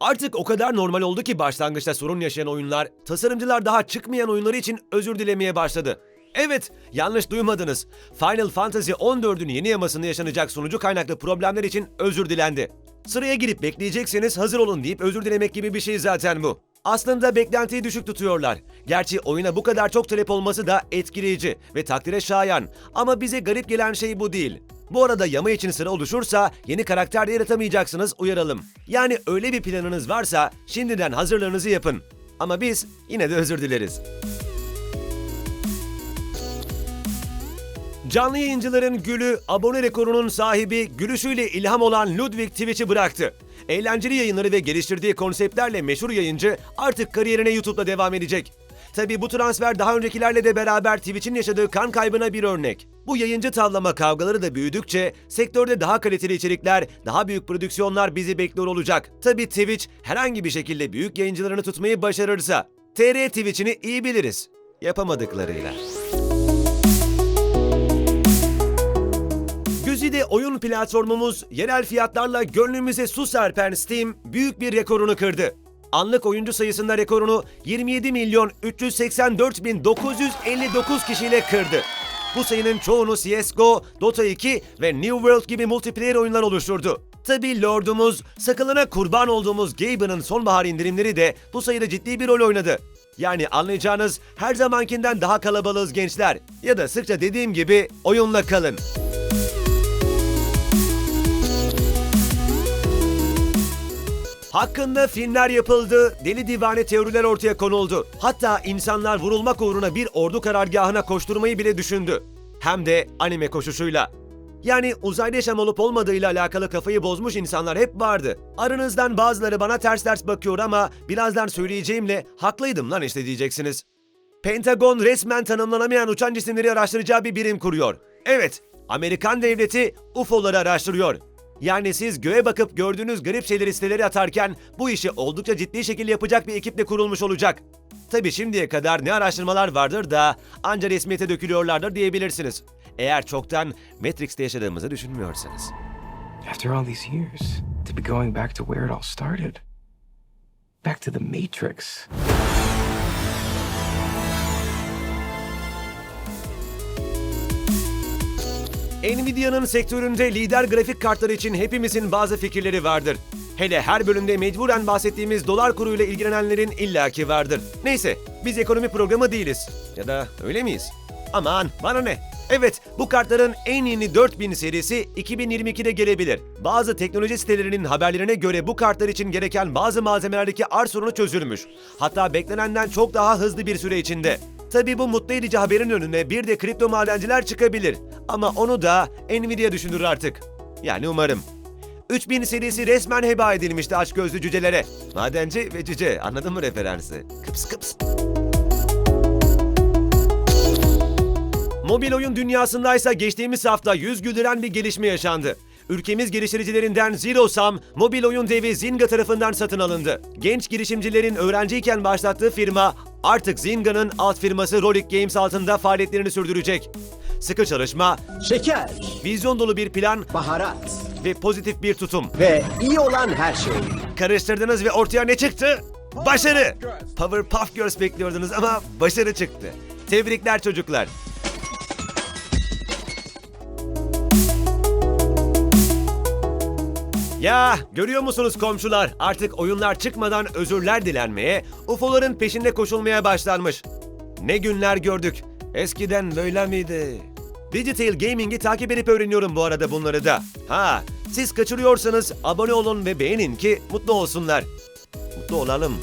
Artık o kadar normal oldu ki başlangıçta sorun yaşayan oyunlar, tasarımcılar daha çıkmayan oyunları için özür dilemeye başladı. Evet, yanlış duymadınız. Final Fantasy 14'ün yeni yamasında yaşanacak sunucu kaynaklı problemler için özür dilendi. Sıraya girip bekleyecekseniz hazır olun deyip özür dilemek gibi bir şey zaten bu. Aslında beklentiyi düşük tutuyorlar. Gerçi oyuna bu kadar çok talep olması da etkileyici ve takdire şayan. Ama bize garip gelen şey bu değil. Bu arada yama için sıra oluşursa yeni karakter de yaratamayacaksınız uyaralım. Yani öyle bir planınız varsa şimdiden hazırlarınızı yapın. Ama biz yine de özür dileriz. Canlı yayıncıların gülü, abone rekorunun sahibi, gülüşüyle ilham olan Ludwig Twitch'i bıraktı. Eğlenceli yayınları ve geliştirdiği konseptlerle meşhur yayıncı artık kariyerine YouTube'da devam edecek. Tabi bu transfer daha öncekilerle de beraber Twitch'in yaşadığı kan kaybına bir örnek. Bu yayıncı tavlama kavgaları da büyüdükçe sektörde daha kaliteli içerikler, daha büyük prodüksiyonlar bizi bekliyor olacak. Tabi Twitch herhangi bir şekilde büyük yayıncılarını tutmayı başarırsa. TR Twitch'ini iyi biliriz. Yapamadıklarıyla. Güzide oyun platformumuz yerel fiyatlarla gönlümüze su serpen Steam büyük bir rekorunu kırdı. Anlık oyuncu sayısında rekorunu 27 milyon 384 bin 959 kişiyle kırdı. Bu sayının çoğunu CSGO, Dota 2 ve New World gibi multiplayer oyunlar oluşturdu. Tabi Lord'umuz, sakılına kurban olduğumuz Gaben'ın sonbahar indirimleri de bu sayıda ciddi bir rol oynadı. Yani anlayacağınız her zamankinden daha kalabalığız gençler. Ya da sıkça dediğim gibi oyunla kalın. Hakkında filmler yapıldı, deli divane teoriler ortaya konuldu. Hatta insanlar vurulmak uğruna bir ordu karargahına koşturmayı bile düşündü. Hem de anime koşuşuyla. Yani uzayda yaşam olup olmadığıyla alakalı kafayı bozmuş insanlar hep vardı. Aranızdan bazıları bana ters ters bakıyor ama birazdan söyleyeceğimle haklıydım lan işte diyeceksiniz. Pentagon resmen tanımlanamayan uçan cisimleri araştıracağı bir birim kuruyor. Evet, Amerikan devleti UFO'ları araştırıyor. Yani siz göğe bakıp gördüğünüz garip şeyleri siteleri atarken bu işi oldukça ciddi şekilde yapacak bir ekiple kurulmuş olacak. Tabi şimdiye kadar ne araştırmalar vardır da anca resmiyete dökülüyorlardır diyebilirsiniz. Eğer çoktan Matrix'te yaşadığımızı düşünmüyorsanız. After all these years, to be going back to where it all started. Back to the Matrix. Nvidia'nın sektöründe lider grafik kartları için hepimizin bazı fikirleri vardır. Hele her bölümde mecburen bahsettiğimiz dolar kuruyla ilgilenenlerin illaki vardır. Neyse, biz ekonomi programı değiliz. Ya da öyle miyiz? Aman bana ne? Evet, bu kartların en yeni 4000 serisi 2022'de gelebilir. Bazı teknoloji sitelerinin haberlerine göre bu kartlar için gereken bazı malzemelerdeki arz sorunu çözülmüş. Hatta beklenenden çok daha hızlı bir süre içinde. Tabi bu mutlu edici haberin önüne bir de kripto madenciler çıkabilir. Ama onu da Nvidia düşünür artık. Yani umarım. 3000 serisi resmen heba edilmişti açgözlü cücelere. Madenci ve cüce anladın mı referansı? Kıps kıps. Mobil oyun dünyasındaysa geçtiğimiz hafta yüz güldüren bir gelişme yaşandı. Ülkemiz geliştiricilerinden Zero Sum, mobil oyun devi Zynga tarafından satın alındı. Genç girişimcilerin öğrenciyken başlattığı firma artık Zynga'nın alt firması Rolik Games altında faaliyetlerini sürdürecek. Sıkı çalışma, Şeker, vizyon dolu bir plan baharat ve pozitif bir tutum. ve iyi olan her şey. Karıştırdınız ve ortaya ne çıktı? Başarı! Powerpuff Girls bekliyordunuz ama başarı çıktı. Tebrikler çocuklar. Ya görüyor musunuz komşular? Artık oyunlar çıkmadan özürler dilenmeye, UFO'ların peşinde koşulmaya başlanmış. Ne günler gördük. Eskiden böyle miydi? Digital Gaming'i takip edip öğreniyorum bu arada bunları da. Ha, siz kaçırıyorsanız abone olun ve beğenin ki mutlu olsunlar. Mutlu olalım.